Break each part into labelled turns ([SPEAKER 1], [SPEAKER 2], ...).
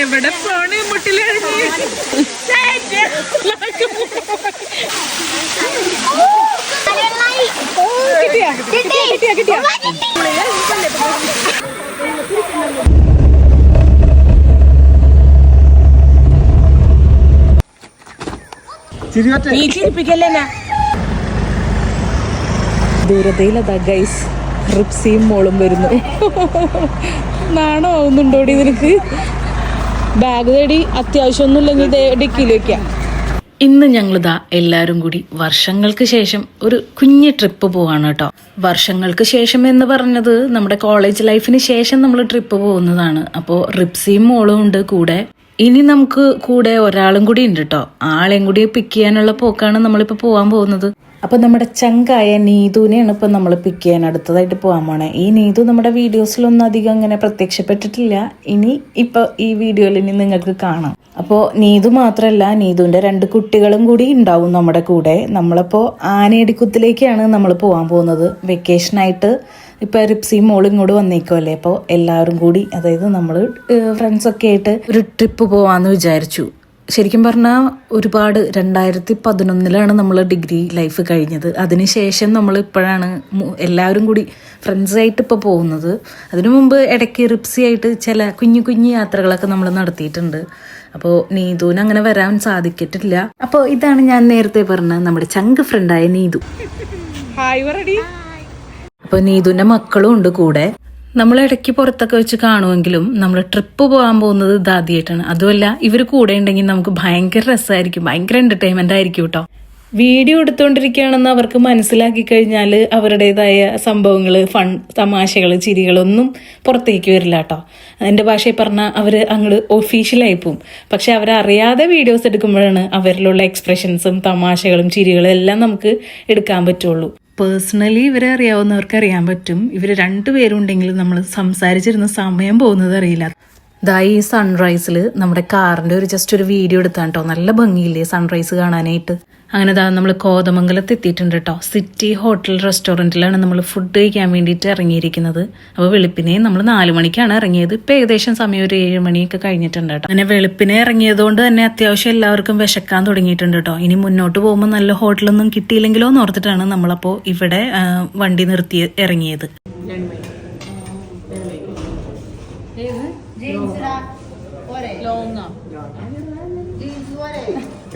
[SPEAKER 1] എവിടെ പോണ് മുട്ടിലഴിഞ്ഞ് കിട്ടിയാ കിട്ടിയാ കിട്ടിയാ
[SPEAKER 2] ചിരിവറ്റെ
[SPEAKER 1] നീ ചിരിപ്പിക്കല്ലേ ദൂരതയിലതാ ഗൈസ് റിപ്സിയും മോളും വരുന്നു. നാണോ ആവുന്നുണ്ടോടി നിനക്ക്? ബാഗ് തേടി അത്യാവശ്യമൊന്നുമില്ലെങ്കിൽ ഡിക്കിയിൽ വെക്കാം ഇന്ന് ഞങ്ങളിതാ എല്ലാവരും കൂടി വർഷങ്ങൾക്ക് ശേഷം ഒരു കുഞ്ഞു ട്രിപ്പ് പോവാണ് കേട്ടോ. വർഷങ്ങൾക്ക് ശേഷം എന്ന് പറഞ്ഞത് നമ്മുടെ കോളേജ് ലൈഫിന് ശേഷം നമ്മൾ ട്രിപ്പ് പോകുന്നതാണ്. അപ്പോൾ റിപ്സിയും മോളും ഉണ്ട് കൂടെ. ഇനി നമുക്ക് കൂടെ ഒരാളും കൂടി ഉണ്ട് കേട്ടോ. ആളെയും കൂടി പിക്ക് ചെയ്യാനുള്ള പോക്കാണ് നമ്മളിപ്പോൾ പോകാൻ പോകുന്നത്. അപ്പൊ നമ്മുടെ ചങ്കായ നീതുവിനെയാണ് ഇപ്പൊ നമ്മൾ പിക്ക് ചെയ്യാൻ അടുത്തതായിട്ട് പോകാൻ പോണേ. ഈ നീതു നമ്മുടെ വീഡിയോസിലൊന്നും അധികം അങ്ങനെ പ്രത്യക്ഷപ്പെട്ടിട്ടില്ല. ഇനി ഇപ്പോൾ ഈ വീഡിയോയിൽ ഇനി നിങ്ങൾക്ക് കാണാം. അപ്പോൾ നീതു മാത്രമല്ല നീതുവിന്റെ രണ്ട് കുട്ടികളും കൂടി ഉണ്ടാവും നമ്മുടെ കൂടെ. നമ്മളിപ്പോ ആനയടിക്കുത്തിലേക്കാണ് നമ്മൾ പോകാൻ പോകുന്നത്. വെക്കേഷനായിട്ട് ഇപ്പൊ റിപ്സി മോൾ ഇങ്ങോട്ട് വന്നേക്കുമല്ലേ അപ്പോൾ എല്ലാവരും കൂടി അതായത് നമ്മൾ ഫ്രണ്ട്സൊക്കെ ആയിട്ട് ഒരു ട്രിപ്പ് പോവാന്ന് വിചാരിച്ചു. ശരിക്കും പറഞ്ഞാൽ ഒരുപാട് രണ്ടായിരത്തി പതിനൊന്നിലാണ് നമ്മൾ ഡിഗ്രി ലൈഫ് കഴിഞ്ഞത്. അതിനുശേഷം നമ്മൾ ഇപ്പോഴാണ് എല്ലാവരും കൂടി ഫ്രണ്ട്സായിട്ട് ഇപ്പോൾ പോകുന്നത്. അതിനു മുമ്പ് ഇടയ്ക്ക് റിപ്സി ആയിട്ട് ചില കുഞ്ഞു കുഞ്ഞു യാത്രകളൊക്കെ നമ്മൾ നടത്തിയിട്ടുണ്ട്. അപ്പോൾ നീതുവിന് അങ്ങനെ വരാൻ സാധിക്കത്തില്ല. അപ്പോൾ ഇതാണ് ഞാൻ നേരത്തെ പറഞ്ഞ നമ്മുടെ ചങ്ക് ഫ്രണ്ടായ നീതു. അപ്പോൾ നീതുവിന്റെ മക്കളും ഉണ്ട് കൂടെ. നമ്മൾ ഇടയ്ക്ക് പുറത്തൊക്കെ വെച്ച് കാണുമെങ്കിലും നമ്മൾ ട്രിപ്പ് പോകാൻ പോകുന്നത് ഇതാദ്യമായിട്ടാണ് അതുമല്ല ഇവർ കൂടെ ഉണ്ടെങ്കിൽ നമുക്ക് ഭയങ്കര രസമായിരിക്കും. ഭയങ്കര എന്റർടൈൻമെന്റ് ആയിരിക്കും കേട്ടോ. വീഡിയോ എടുത്തുകൊണ്ടിരിക്കുകയാണെന്ന് അവർക്ക് മനസ്സിലാക്കി കഴിഞ്ഞാൽ അവരുടേതായ സംഭവങ്ങൾ ഫൺ തമാശകൾ ചിരികളൊന്നും പുറത്തേക്ക് വരില്ല കേട്ടോ. എന്റെ ഭാഷയിൽ പറഞ്ഞാൽ അവർ അങ്ങോട്ട് ഒഫീഷ്യലായി പോവും. പക്ഷെ അവരറിയാതെ വീഡിയോസ് എടുക്കുമ്പോഴാണ് അവരിലുള്ള എക്സ്പ്രഷൻസും തമാശകളും ചിരികളും എല്ലാം നമുക്ക് എടുക്കാൻ പറ്റുള്ളൂ. പേഴ്സണലി ഇവരെ അറിയാവുന്നവർക്ക് അറിയാൻ പറ്റും. ഇവർ രണ്ടുപേരും ഉണ്ടെങ്കിലും നമ്മൾ സംസാരിച്ചിരുന്ന സമയം പോകുന്നത് അറിയില്ല. ദാ ഈ സൺറൈസിൽ നമ്മുടെ കാറിന്റെ ഒരു ജസ്റ്റ് ഒരു വീഡിയോ എടുത്താണ് നല്ല ഭംഗിയില്ലേ സൺറൈസ് കാണാനായിട്ട്. അങ്ങനെ ദാ നമ്മൾ കോതമംഗലത്ത് എത്തിയിട്ടുണ്ട് കേട്ടോ സിറ്റി ഹോട്ടൽ റെസ്റ്റോറന്റിലാണ് നമ്മൾ ഫുഡ് കഴിക്കാൻ വേണ്ടിയിട്ട് ഇറങ്ങിയിരിക്കുന്നത്. അപ്പോൾ വെളുപ്പിനെ നമ്മൾ നാല് മണിക്കാണ് ഇറങ്ങിയത്. ഇപ്പം ഏകദേശം സമയം ഒരു ഏഴ് മണിയൊക്കെ കഴിഞ്ഞിട്ടുണ്ട് കേട്ടോ അങ്ങനെ വെളുപ്പിനെ ഇറങ്ങിയതുകൊണ്ട് തന്നെ അത്യാവശ്യം എല്ലാവർക്കും വിശക്കാൻ തുടങ്ങിയിട്ടുണ്ട് കേട്ടോ ഇനി മുന്നോട്ട് പോകുമ്പോൾ നല്ല ഹോട്ടലൊന്നും കിട്ടിയില്ലെങ്കിലോ എന്ന് ഓർത്തിട്ടാണ് നമ്മളപ്പോൾ ഇവിടെ വണ്ടി നിർത്തി ഇറങ്ങിയത്.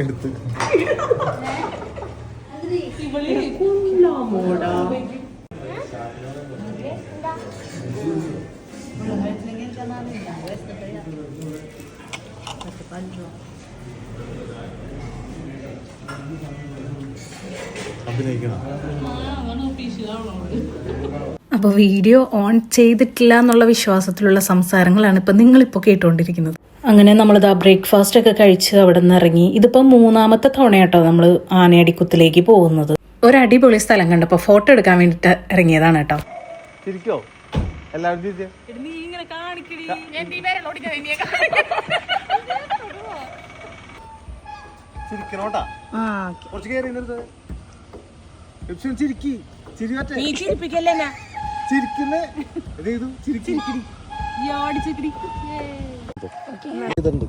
[SPEAKER 2] എടുത്ത്. അഭിനയിക്കണം
[SPEAKER 1] അപ്പോൾ വീഡിയോ ഓൺ ചെയ്തിട്ടില്ല എന്നുള്ള വിശ്വാസത്തിലുള്ള സംസാരങ്ങളാണ് ഇപ്പം നിങ്ങളിപ്പോൾ കേട്ടുകൊണ്ടിരിക്കുന്നത് അങ്ങനെ നമ്മളിത് ബ്രേക്ക്ഫാസ്റ്റ് ഒക്കെ കഴിച്ച് അവിടെ നിന്ന് ഇറങ്ങി. ഇതിപ്പോ മൂന്നാമത്തെ തവണയാട്ടോ നമ്മൾ ആനയടിക്കുത്തിലേക്ക് പോകുന്നത്. ഒരു അടിപൊളി സ്ഥലം കണ്ടപ്പോൾ ഫോട്ടോ എടുക്കാൻ വേണ്ടിയിട്ട് ഇറങ്ങിയതാണ് കേട്ടോ.
[SPEAKER 2] ചിരിക്കോ? എല്ലാവരും ചിരിക്കണോട്ടാ ഇതുണ്ട്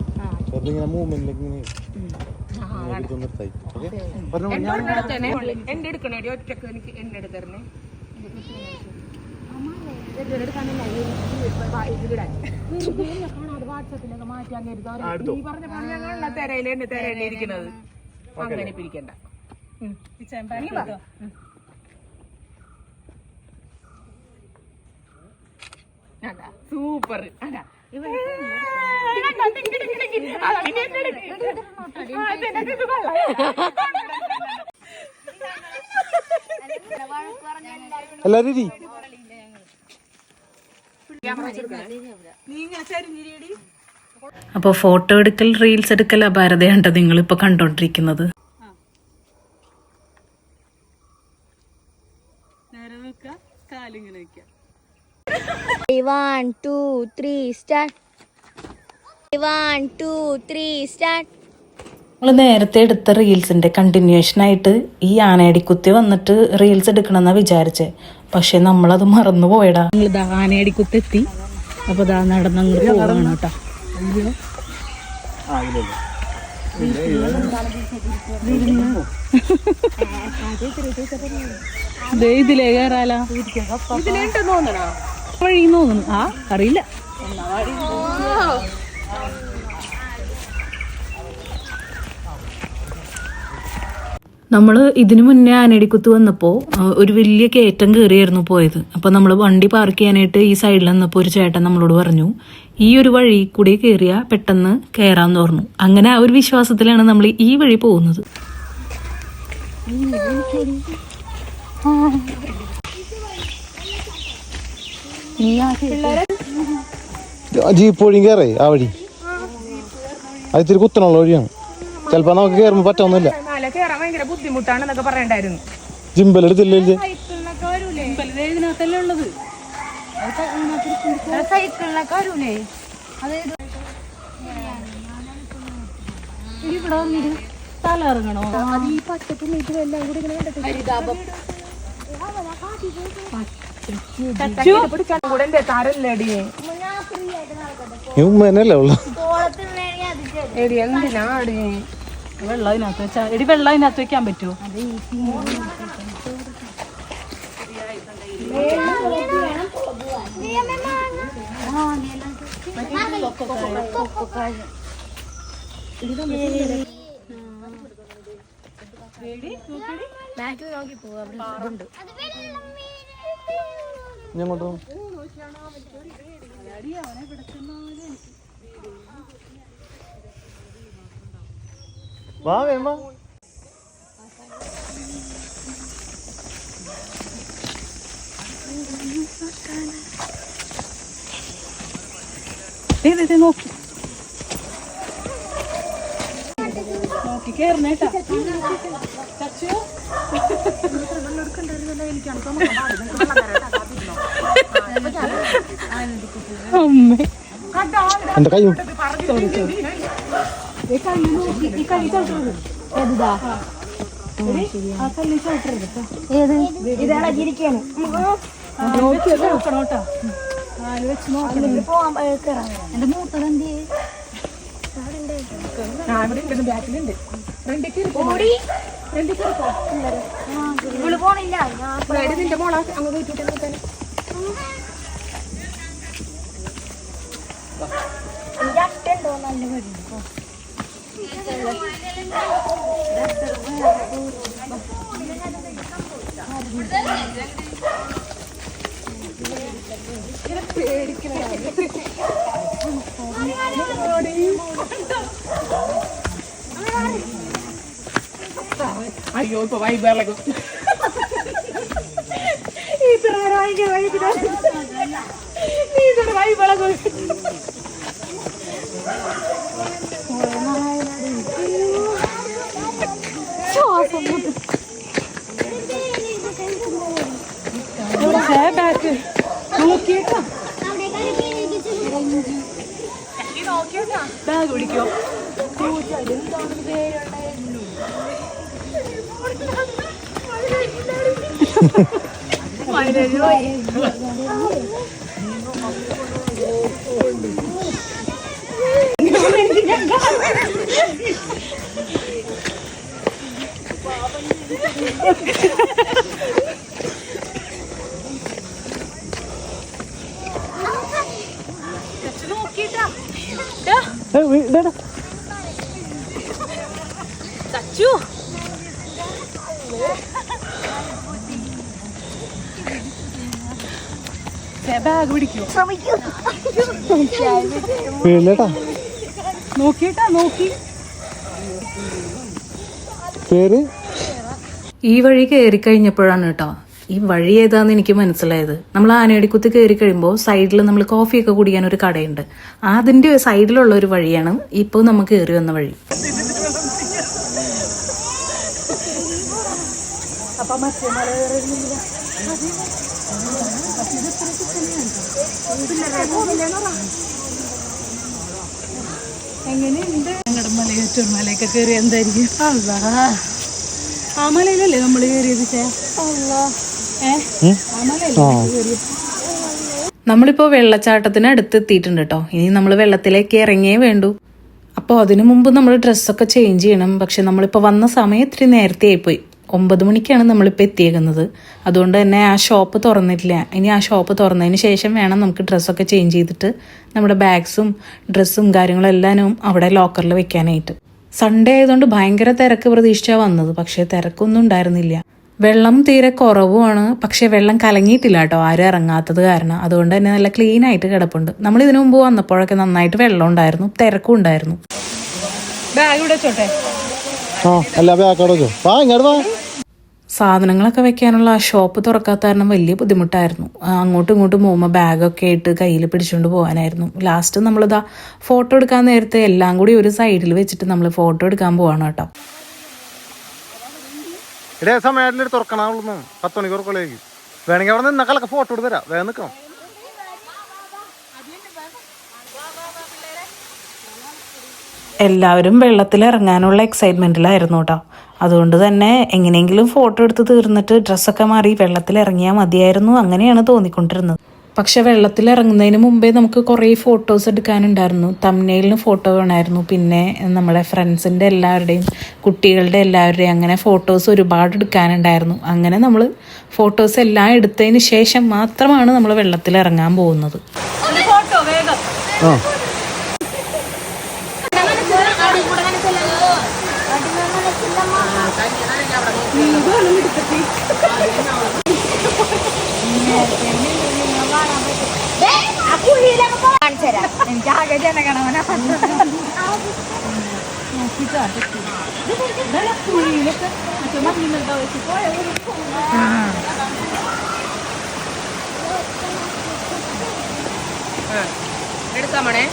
[SPEAKER 2] ചെറുതിങ്ങനെ മൂവ്മെന്റിലേക്ക് ഇങ്ങനെ എടുത്ത് നിർത്തായി പറഞ്ഞു.
[SPEAKER 1] എന്റെ എടുക്കണേടി ഒറ്റയ്ക്ക് എനിക്ക് എന്നെ എടുത്തരണേ. തെരയിൽ എന്റെ തെരയിൽ ഇരിക്കുന്നത് അങ്ങനെ പിരിക്കണ്ട സൂപ്പർ
[SPEAKER 2] എല്ലാരും
[SPEAKER 1] അപ്പോൾ ഫോട്ടോ എടുക്കൽ റീൽസ് എടുക്കൽ അപാരതയാണ് നിങ്ങളിപ്പോൾ കണ്ടോണ്ടിരിക്കുന്നത്
[SPEAKER 3] One, two, three, start. One, two, three, start.
[SPEAKER 1] നമ്മൾ നേരത്തെ എടുത്ത റീൽസിന്റെ കണ്ടിന്യൂഷൻ ആയിട്ട് ഈ ആനയടിക്കുത്തി വന്നിട്ട് റീൽസ് എടുക്കണമെന്നാണ് വിചാരിച്ചേ. പക്ഷെ നമ്മളത് മറന്നു പോയടാ. ഞങ്ങൾ ആനയടിക്കുത്തെത്തി
[SPEAKER 4] അപ്പൊ ദാ നടന്നങ്ങോട്ട് പോകണം കേട്ടോ.
[SPEAKER 2] ആ
[SPEAKER 4] ഇതിലേ കേറാലോ. വഴി തോന്നുന്നു ആ അറിയില്ല. നമ്മൾ ഇതിനു മുന്നേ ആനടിക്കുത്ത് വന്നപ്പോൾ ഒരു വലിയ കയറ്റം കയറിയായിരുന്നു പോയത്. അപ്പോൾ നമ്മൾ വണ്ടി പാർക്ക് ചെയ്യാനായിട്ട് ഈ സൈഡിൽ നിന്നപ്പോൾ ഒരു ചേട്ടൻ നമ്മളോട് പറഞ്ഞു ഈ ഒരു വഴി കൂടി കയറിയാൽ പെട്ടെന്ന് കയറാമെന്ന് പറഞ്ഞു. അങ്ങനെ ആ ഒരു വിശ്വാസത്തിലാണ് നമ്മൾ ഈ വഴി പോകുന്നത്.
[SPEAKER 2] ജീപ്പ് വഴിയും കയറേ ആ വഴി. അത് ഇത്തിരി കുത്തനുള്ള വഴിയാണ്. ചിലപ്പോ നമുക്ക് കയറുമ്പോ പറ്റൊന്നുമില്ല.
[SPEAKER 5] ബുദ്ധിമുട്ടാണെന്നൊക്കെ പറയണ്ടായിരുന്നു
[SPEAKER 3] സൈക്കിളിനൊക്കെ വരൂലേ
[SPEAKER 4] ഇവിടെ വന്നിട്ട് തല ഇറങ്ങണോ
[SPEAKER 5] പിടിച്ചാൽ കൂടെ എന്റെ താരല്ലേടി.
[SPEAKER 2] ഈ ഉമ്മേനല്ലേ ഉള്ള?
[SPEAKER 5] എടി എന്തിനാടി?
[SPEAKER 4] വെള്ളം അതിനകത്ത് വെച്ചാ എടി വെള്ളം അതിനകത്ത് വെക്കാൻ പറ്റുമോ
[SPEAKER 3] ബാക്കിൽ നോക്കി പോവാ
[SPEAKER 2] ഞങ്ങോട്ട് വാ വേമ്മ
[SPEAKER 4] നോക്കി. നോക്കി കേറണേട്ടാ ചച്ചു? അമ്മേ.
[SPEAKER 2] കൈ
[SPEAKER 3] എന്റെ മൂത്തതെന്ത്
[SPEAKER 5] ഞാൻ ഇവിടെ ബാക്കിലുണ്ട്. നിന്റെ മോളെ അങ്ങ് കയറ്റിട്ട്
[SPEAKER 3] എന്റെ അട്ടുണ്ടോ നല്ല വഴി
[SPEAKER 5] അയ്യോ ഇപ്പൊ വൈബിളകും വൈബിളകും
[SPEAKER 4] ബാക്ക്. നോക്കിയേട്ടാ ബാഗ് പിടിക്കോ. ചച്ചു ബാഗ് പിടിക്കോ. നോക്കിയേട്ടാ നോക്കി.
[SPEAKER 2] പേര്?
[SPEAKER 4] ഈ വഴി കയറി കഴിഞ്ഞപ്പോഴാണ് കേട്ടോ. ഈ വഴി ഏതാന്ന് എനിക്ക് മനസ്സിലായത്. നമ്മൾ ആനയടിക്കുത്ത് കയറി കഴിയുമ്പോൾ സൈഡിൽ നമ്മൾ കോഫിയൊക്കെ കുടിക്കാൻ ഒരു കടയുണ്ട്. അതിന്റെ സൈഡിലുള്ള ഒരു വഴിയാണ് ഇപ്പോൾ നമുക്ക് കയറി വന്ന വഴി. എങ്ങനെയുണ്ട് ഞങ്ങളുടെ മലയേറ്റൂർ മലയൊക്കെ കയറി എന്തായിരിക്കും അല്ലാ ആ മലയിലല്ലേ നമ്മൾ കയറിയത് ചേ ഏ ആ മലയല്ലേ
[SPEAKER 2] ആ
[SPEAKER 1] നമ്മളിപ്പോൾ വെള്ളച്ചാട്ടത്തിന് അടുത്ത് എത്തിയിട്ടുണ്ട് കേട്ടോ ഇനി നമ്മൾ വെള്ളത്തിലേക്ക് ഇറങ്ങിയേ വേണ്ടു. അപ്പോൾ അതിനു മുമ്പ് നമ്മൾ ഡ്രസ്സൊക്കെ ചേഞ്ച് ചെയ്യണം. പക്ഷെ നമ്മളിപ്പോൾ വന്ന സമയം ഇത്തിരി നേരത്തെ ആയിപ്പോയി. ഒമ്പത് മണിക്കാണ് നമ്മളിപ്പോൾ എത്തിയേക്കുന്നത്. അതുകൊണ്ട് തന്നെ ആ ഷോപ്പ് തുറന്നിട്ടില്ല. ഇനി ആ ഷോപ്പ് തുറന്നതിന് ശേഷം വേണം നമുക്ക് ഡ്രസ്സൊക്കെ ചേഞ്ച് ചെയ്തിട്ട് നമ്മുടെ ബാഗ്സും ഡ്രസ്സും കാര്യങ്ങളും എല്ലാനും അവിടെ ലോക്കറിൽ വെക്കാനായിട്ട്. സൺഡേ ആയതുകൊണ്ട് ഭയങ്കര തിരക്ക് പ്രതീക്ഷിച്ചാണ് വന്നത്. പക്ഷേ തിരക്കൊന്നും ഉണ്ടായിരുന്നില്ല. വെള്ളം തീരെ കുറവുമാണ്. പക്ഷേ വെള്ളം കലങ്ങിയിട്ടില്ല കേട്ടോ. ആരും ഇറങ്ങാത്തത് കാരണം. അതുകൊണ്ട് തന്നെ നല്ല ക്ലീൻ ആയിട്ട് കിടപ്പുണ്ട്. നമ്മൾ ഇതിനു മുമ്പ് വന്നപ്പോഴൊക്കെ നന്നായിട്ട് വെള്ളം ഉണ്ടായിരുന്നു. തിരക്കും ഉണ്ടായിരുന്നു.
[SPEAKER 5] ബാഗ് ഇവിടെ ചോട്ടെ
[SPEAKER 2] ആ എല്ലാ ബാഗ് വാ ഇങ്ങോട്ട് വാ.
[SPEAKER 1] സാധനങ്ങളൊക്കെ വെക്കാനുള്ള ആ ഷോപ്പ് തുറക്കാത്ത കാരണം വലിയ ബുദ്ധിമുട്ടായിരുന്നു. അങ്ങോട്ടും ഇങ്ങോട്ടും പോകുമ്പോൾ ബാഗൊക്കെ ആയിട്ട് കയ്യിൽ പിടിച്ചുകൊണ്ട് പോകാനായിരുന്നു ലാസ്റ്റ് നമ്മളിതാ ഫോട്ടോ എടുക്കാൻ നേരത്തെ എല്ലാം കൂടി ഒരു സൈഡിൽ വെച്ചിട്ട് നമ്മൾ ഫോട്ടോ എടുക്കാൻ പോവാണ് കേട്ടോ.
[SPEAKER 2] ഇടേ സമയത്തിൽ തുറക്കണുള്ളൂ പത്ത് മണിക്കൂർ കൊള്ളേക്ക് വേണമെങ്കിൽ അവിടെ നിന്ന് ഫോട്ടോ എടുത്ത് തരാം. വേഗം നിൽക്കണം.
[SPEAKER 1] എല്ലാവരും വെള്ളത്തിൽ ഇറങ്ങാനുള്ള എക്സൈറ്റ്മെന്റിലായിരുന്നു കേട്ടോ. അതുകൊണ്ട് തന്നെ എങ്ങനെയെങ്കിലും ഫോട്ടോ എടുത്ത് തീർന്നിട്ട് ഡ്രസ്സൊക്കെ മാറി വെള്ളത്തിൽ ഇറങ്ങിയാൽ മതിയായിരുന്നു അങ്ങനെയാണ് തോന്നിക്കൊണ്ടിരുന്നത്. പക്ഷെ വെള്ളത്തിൽ ഇറങ്ങുന്നതിന് മുമ്പേ നമുക്ക് കുറേ ഫോട്ടോസ് എടുക്കാനുണ്ടായിരുന്നു. തമ്മനയിലിന് ഫോട്ടോ വേണമായിരുന്നു പിന്നെ നമ്മുടെ ഫ്രണ്ട്സിന്റെ എല്ലാവരുടെയും കുട്ടികളുടെ എല്ലാവരുടെയും അങ്ങനെ ഫോട്ടോസ് ഒരുപാട് എടുക്കാനുണ്ടായിരുന്നു. അങ്ങനെ നമ്മൾ ഫോട്ടോസ് എല്ലാം എടുത്തതിന് ശേഷം മാത്രമാണ് നമ്മൾ വെള്ളത്തിൽ ഇറങ്ങാൻ പോകുന്നത്.
[SPEAKER 2] ആ
[SPEAKER 3] എനിക്ക് ആകെ ജനഗണമന.
[SPEAKER 5] എടുക്കാം മോനെ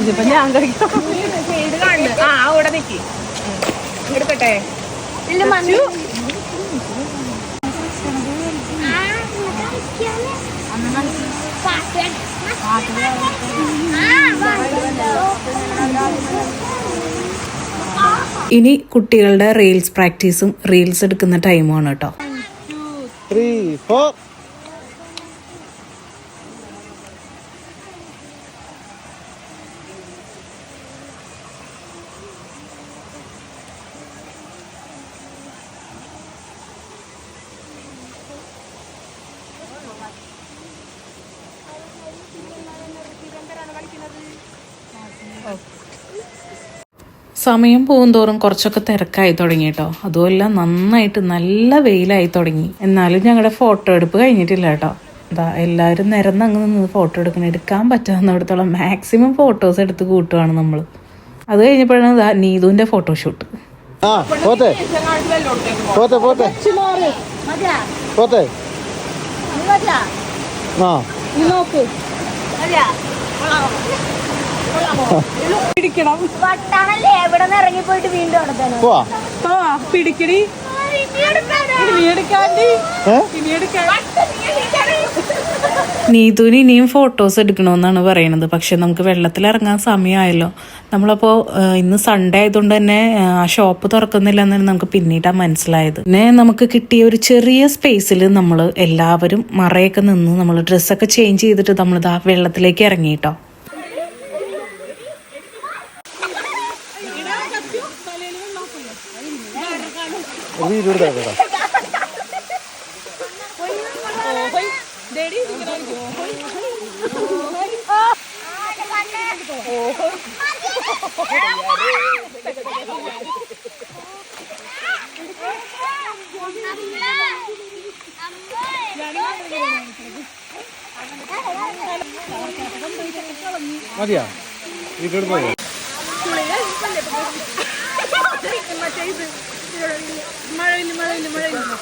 [SPEAKER 1] ഇതിപ്പോ ഞാൻ കഴിക്കും
[SPEAKER 5] ആ അവിടെ നിക്ക്. എടുക്കട്ടെ
[SPEAKER 1] ഇനി കുട്ടികളുടെ റീൽസ് പ്രാക്ടീസും റീൽസ് എടുക്കുന്ന ടൈമാണ് കേട്ടോ.
[SPEAKER 2] ത്രീ ഫോർ
[SPEAKER 1] സമയം പോകുന്തോറും കുറച്ചൊക്കെ തിരക്കായി തുടങ്ങി കേട്ടോ അതുമല്ല നന്നായിട്ട് നല്ല വെയിലായി തുടങ്ങി. എന്നാലും ഞങ്ങളുടെ ഫോട്ടോ എടുപ്പ് കഴിഞ്ഞിട്ടില്ല കേട്ടോ അതാ എല്ലാവരും നിരന്ന് അങ്ങ് നിന്ന് ഫോട്ടോ എടുക്കണം. എടുക്കാൻ പറ്റാവുന്നിടത്തോളം മാക്സിമം ഫോട്ടോസ് എടുത്ത് കൂട്ടുവാണ് നമ്മൾ അത് കഴിഞ്ഞപ്പോഴാണ് ദാ നീതുവിന്റെ ഫോട്ടോഷൂട്ട്
[SPEAKER 2] ആ ആ
[SPEAKER 3] വട്ടാണല്ലേ? എവിടെ നിന്ന് ഇറങ്ങിപ്പോയിട്ട് വീണ്ടും അവിടെ തന്നെ
[SPEAKER 2] പോവാ
[SPEAKER 1] പിടിക്കടി. നീതുവിന് ഇനിയും ഫോട്ടോസ് എടുക്കണമെന്നാണ് പറയുന്നത് പക്ഷെ നമുക്ക് വെള്ളത്തിൽ ഇറങ്ങാൻ സമയമായല്ലോ. നമ്മളപ്പോൾ ഇന്ന് സൺഡേ ആയതുകൊണ്ട് തന്നെ ആ, ഷോപ്പ് തുറക്കുന്നില്ല എന്നാണ് നമുക്ക് പിന്നീടാണ് മനസ്സിലായത്. പിന്നെ നമുക്ക് കിട്ടിയ ഒരു ചെറിയ സ്പേസിൽ നമ്മൾ എല്ലാവരും മറയൊക്കെ നിന്ന് നമ്മൾ ഡ്രസ്സൊക്കെ ചേഞ്ച് ചെയ്തിട്ട് നമ്മൾ ഇതാ ഇറങ്ങി കേട്ടോ
[SPEAKER 2] ഒരു വീഡിയോ എടുത്താ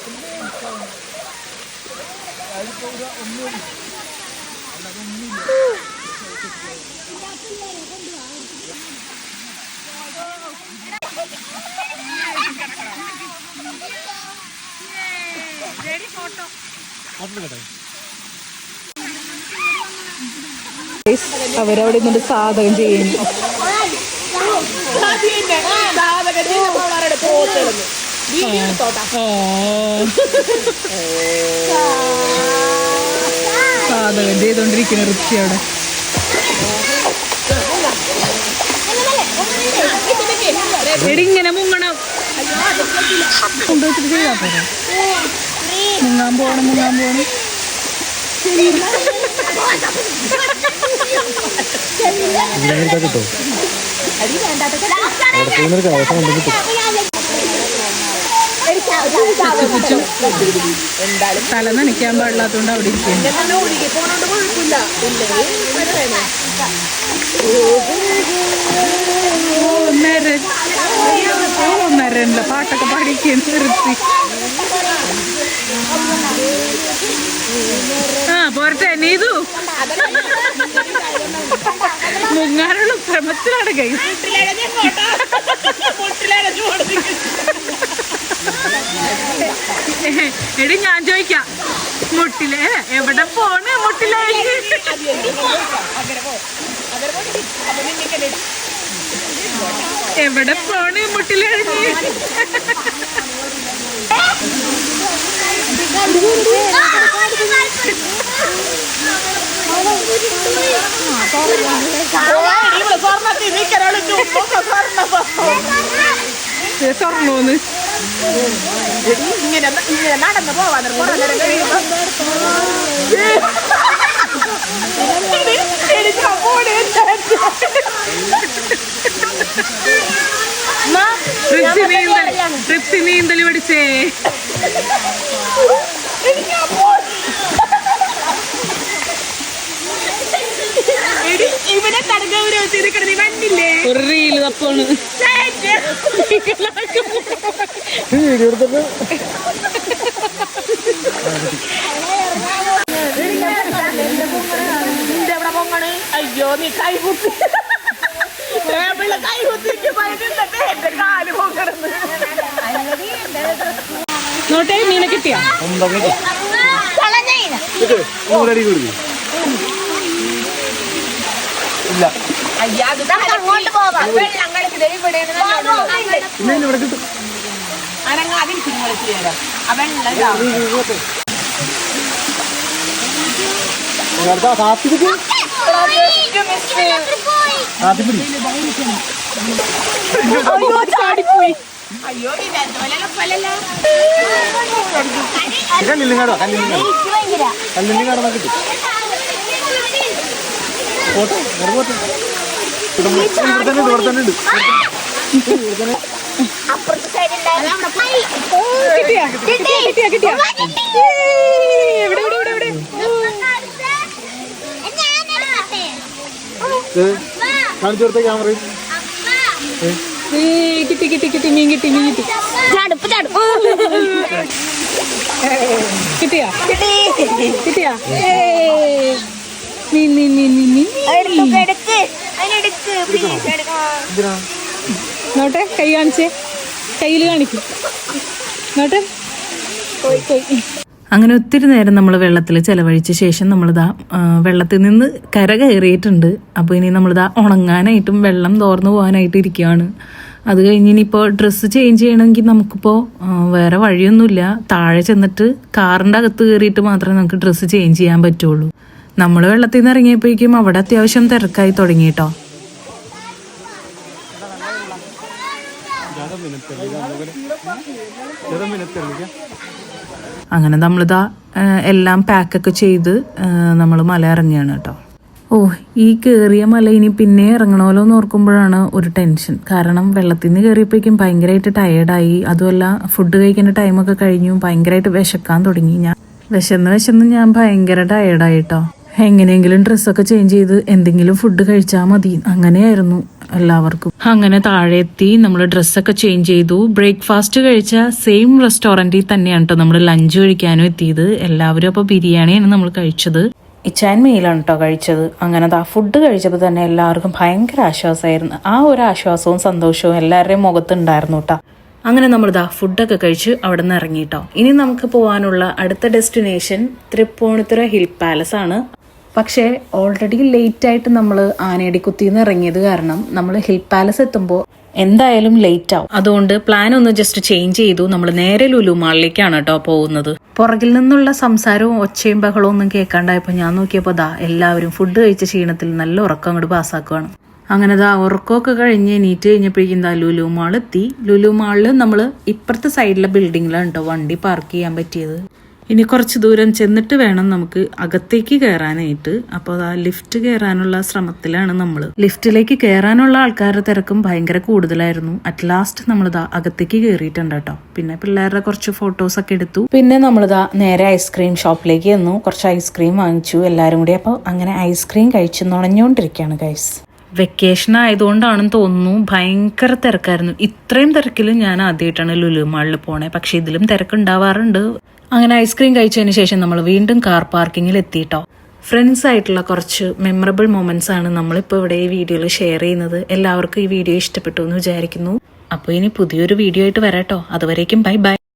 [SPEAKER 1] അവരവിടെ നിന്നിട്ട് സാധകം ചെയ്യുന്നു.
[SPEAKER 5] സാധകത്തിന്റെ പോത്തെടുന്നു
[SPEAKER 1] ഓ. സാധകം ചെയ്തോണ്ടിരിക്കുന്ന ഋഷി അവിടെ. ഇങ്ങനെ മുങ്ങണം. കൊണ്ടുവച്ചിട്ട് ചെയ്താ പോരെ. മുങ്ങാൻ പോണം മുങ്ങാൻ പോണം.
[SPEAKER 2] ഇതിനെടുത്താ കിട്ടും എന്തും കിട്ടും
[SPEAKER 1] പുച്ചു തല നനയ്ക്കാൻ പാടില്ലാത്തോണ്ട് അവിടെ നരൻ ഓ നരനില്ല പാട്ടൊക്കെ പാടിക്കാൻ നിർത്തി ആ പോരട്ടെ നീതു. മുങ്ങാനുള്ള ശ്രമത്തിലാണ് എടി ഞാൻ ചോദിക്കാം. മുട്ടിലെ എവിടെ പോണ് മുട്ടിലെ? എവിടെ പോണ് മുട്ടിലഴിഞ്ഞ് സ്വർണോന്ന്
[SPEAKER 5] ഇങ്ങനെ ഇങ്ങനെ നടന്നു പോവാൻ കുറെ നേരം കഴിയുമ്പോ.
[SPEAKER 1] ട്രിപ്സി നീന്തൽ ട്രിപ്സി നീന്തൽ പഠിച്ചേ.
[SPEAKER 5] എടി ഇവിടെ കടകൗരവത്തിൽ നീ കണ്ടില്ലേ
[SPEAKER 1] ഒരു റീൽ തപ്പാണ്.
[SPEAKER 2] വീഡിയോ എടുത്തിട്ട്
[SPEAKER 5] അയ്യോ നീ കൈ കുത്തി കൈ കുത്തിക്ക് പോയിട്ട് എന്റെ കാൽ പൊങ്ങണെന്ന്
[SPEAKER 1] നോട്ടെ മീനെ കിട്ടിയാ?
[SPEAKER 2] ഇല്ല.
[SPEAKER 5] അയ്യാ ചാടിപ്പോയി. അയ്യോ ഇതേപോലെ എളുപ്പമല്ലല്ലോ
[SPEAKER 2] കല്ലിലും കാടോ കല്ലിലും കാടോ കല്ലിലും കാടോ കിട്ടും പോട്ടെ ഇവിടെ പോട്ടെ. ഇവിടെ തന്നെ ഇവിടെ തന്നെ ഉണ്ട് ഇവിടെ തന്നെ
[SPEAKER 1] എവിടെ
[SPEAKER 2] ഇത് കാണിച്ചു കൊടുത്ത
[SPEAKER 1] ക്യാമറ കിട്ടി കിട്ടി കിട്ടി മീൻ കിട്ടി മീൻ കിട്ടി.
[SPEAKER 3] ചാടുപ്പ് ചാടും.
[SPEAKER 1] കിട്ടിയാ? കിട്ടിയാ. മീൻ മീൻ മീൻ മീൻ മീൻ നോട്ടെ കൈ കാണിച്ചേ. കയ്യിൽ കാണിക്കും. നോട്ടെ. പോയി പോയി. അങ്ങനെ ഒത്തിരി നേരം നമ്മൾ വെള്ളത്തിൽ ചിലവഴിച്ച ശേഷം നമ്മളിതാ വെള്ളത്തിൽ നിന്ന് കര കയറിയിട്ടുണ്ട്. അപ്പോൾ ഇനി നമ്മളിതാ ഉണങ്ങാനായിട്ടും വെള്ളം തോർന്നു പോകാനായിട്ട് ഇരിക്കുകയാണ് അത് കഴിഞ്ഞ് ഇനിയിപ്പോൾ ഡ്രസ്സ് ചേഞ്ച് ചെയ്യണമെങ്കിൽ നമുക്കിപ്പോൾ വേറെ വഴിയൊന്നുമില്ല. താഴെ ചെന്നിട്ട് കാറിന്റെ അകത്ത് കയറിയിട്ട് മാത്രമേ നമുക്ക് ഡ്രസ്സ് ചേഞ്ച് ചെയ്യാൻ പറ്റുള്ളൂ. നമ്മൾ വെള്ളത്തിൽ നിന്ന് ഇറങ്ങിയപ്പോഴേക്കും അവിടെ അത്യാവശ്യം തിരക്കായി തുടങ്ങി കേട്ടോ അങ്ങനെ നമ്മളിതാ എല്ലാം പാക്കൊക്കെ ചെയ്ത് നമ്മൾ മല ഇറങ്ങിയാണ് കേട്ടോ ഓ ഈ കയറിയ മല ഇനി പിന്നെ ഇറങ്ങണമല്ലോ എന്ന് ഓർക്കുമ്പോഴാണ് ഒരു ടെൻഷൻ. കാരണം വെള്ളത്തിൽ നിന്ന് കയറിയപ്പോഴേക്കും ഭയങ്കരമായിട്ട് ടയേർഡായി അതുമല്ല ഫുഡ് കഴിക്കേണ്ട ടൈമൊക്കെ കഴിഞ്ഞു. ഭയങ്കരമായിട്ട് വിശക്കാൻ തുടങ്ങി. ഞാൻ വിശന്ന് വിശന്ന് ഞാൻ ഭയങ്കര ടയേർഡായിട്ടോ എങ്ങനെയെങ്കിലും ഡ്രസ്സൊക്കെ ചേഞ്ച് ചെയ്ത് എന്തെങ്കിലും ഫുഡ് കഴിച്ചാൽ മതി. അങ്ങനെയായിരുന്നു എല്ലാവർക്കും. അങ്ങനെ താഴെ എത്തി നമ്മൾ ഡ്രസ്സൊക്കെ ചേഞ്ച് ചെയ്തു. ബ്രേക്ക്ഫാസ്റ്റ് കഴിച്ച സെയിം റെസ്റ്റോറന്റിൽ തന്നെയാണ് കേട്ടോ നമ്മൾ ലഞ്ച് കഴിക്കാനും എത്തിയത്. എല്ലാവരും അപ്പോൾ ബിരിയാണിയാണ് നമ്മൾ കഴിച്ചത്. ഇച്ചാൻ കേട്ടോ കഴിച്ചത്. അങ്ങനെ അത് ആ ഫുഡ് കഴിച്ചപ്പോൾ തന്നെ എല്ലാവർക്കും ഭയങ്കര ആശ്വാസമായിരുന്നു ആ ഒരു ആശ്വാസവും സന്തോഷവും എല്ലാവരുടെയും മുഖത്തുണ്ടായിരുന്നു കേട്ടോ അങ്ങനെ നമ്മൾ ദാ ഫുഡൊക്കെ കഴിച്ച് അവിടെ നിന്ന് ഇറങ്ങിട്ടോ ഇനി നമുക്ക് പോകാനുള്ള അടുത്ത ഡെസ്റ്റിനേഷൻ തൃപ്പൂണിത്തുറ ഹിൽ പാലസ് ആണ്. പക്ഷേ ഓൾറെഡി ലേറ്റ് ആയിട്ട് നമ്മൾ ആനയടിക്കുത്തിന്ന് ഇറങ്ങിയത് കാരണം നമ്മൾ ഹിൽ പാലസ് എത്തുമ്പോൾ എന്തായാലും ലേറ്റ് ആവും. അതുകൊണ്ട് പ്ലാൻ ഒന്ന് ജസ്റ്റ് ചേഞ്ച് ചെയ്തു. നമ്മൾ നേരെ ലുലു മാളിലേക്കാണ് കേട്ടോ പോകുന്നത്. പുറകിൽ നിന്നുള്ള സംസാരവും ഒച്ചയും ബഹളവും ഒന്നും കേൾക്കാണ്ടായപ്പോൾ ഞാൻ നോക്കിയപ്പോൾ ദാ എല്ലാവരും ഫുഡ് കഴിച്ച ക്ഷീണത്തിൽ നല്ല ഉറക്കം അങ്ങോട്ട് പാസ്സാക്കുവാണ് അങ്ങനെ ദാ ഉറക്കമൊക്കെ കഴിഞ്ഞ് നീറ്റ് കഴിഞ്ഞപ്പോഴേക്കും ദാ ലുലു മാൾ എത്തി. ലുലു മാളിൽ നമ്മൾ ഇപ്പുറത്തെ സൈഡിലെ ബിൽഡിങ്ങിലാണ് കേട്ടോ വണ്ടി പാർക്ക് ചെയ്യാൻ പറ്റിയത്. ഇനി കുറച്ച് ദൂരം ചെന്നിട്ട് വേണം നമുക്ക് അകത്തേക്ക് കയറാനായിട്ട് അപ്പോൾ ആ ലിഫ്റ്റ് കയറാനുള്ള ശ്രമത്തിലാണ് നമ്മൾ ലിഫ്റ്റിലേക്ക് കയറാനുള്ള ആൾക്കാരുടെ തിരക്കും ഭയങ്കര കൂടുതലായിരുന്നു. അറ്റ് ലാസ്റ്റ് നമ്മളിതാ അകത്തേക്ക് കയറിയിട്ടുണ്ട് കേട്ടോ. പിന്നെ പിള്ളേരുടെ കുറച്ച് ഫോട്ടോസ് ഒക്കെ എടുത്തു. പിന്നെ നമ്മളിതാ നേരെ ഐസ്ക്രീം ഷോപ്പിലേക്ക് ചെന്നു. കുറച്ച് ഐസ്ക്രീം വാങ്ങിച്ചു. എല്ലാവരും കൂടി അപ്പോൾ അങ്ങനെ ഐസ്ക്രീം കഴിച്ച് നുണഞ്ഞുകൊണ്ടിരിക്കുകയാണ് ഗൈസ് വെക്കേഷൻ ആയതുകൊണ്ടാണെന്ന് തോന്നുന്നു. ഭയങ്കര തിരക്കായിരുന്നു. ഇത്രയും തിരക്കിൽ ഞാൻ ആദ്യമായിട്ടാണ് ലുലു മാളിൽ പോണേ. പക്ഷെ ഇതിലും തിരക്കുണ്ടാവാറുണ്ട്. അങ്ങനെ ഐസ്ക്രീം കഴിച്ചതിന് ശേഷം നമ്മൾ വീണ്ടും കാർ പാർക്കിങ്ങിൽ എത്തിയിട്ടോ ഫ്രണ്ട്സ് ആയിട്ടുള്ള കുറച്ച് മെമ്മറബിൾ മൊമെന്റ്സ് ആണ് നമ്മളിപ്പോൾ ഇവിടെ ഈ വീഡിയോയിൽ ഷെയർ ചെയ്യുന്നത്. എല്ലാവർക്കും ഈ വീഡിയോ ഇഷ്ടപ്പെട്ടു എന്ന് വിചാരിക്കുന്നു. അപ്പോൾ ഇനി പുതിയൊരു വീഡിയോ ആയിട്ട് വരാട്ടോ. അതുവരേക്കും ബൈ ബൈ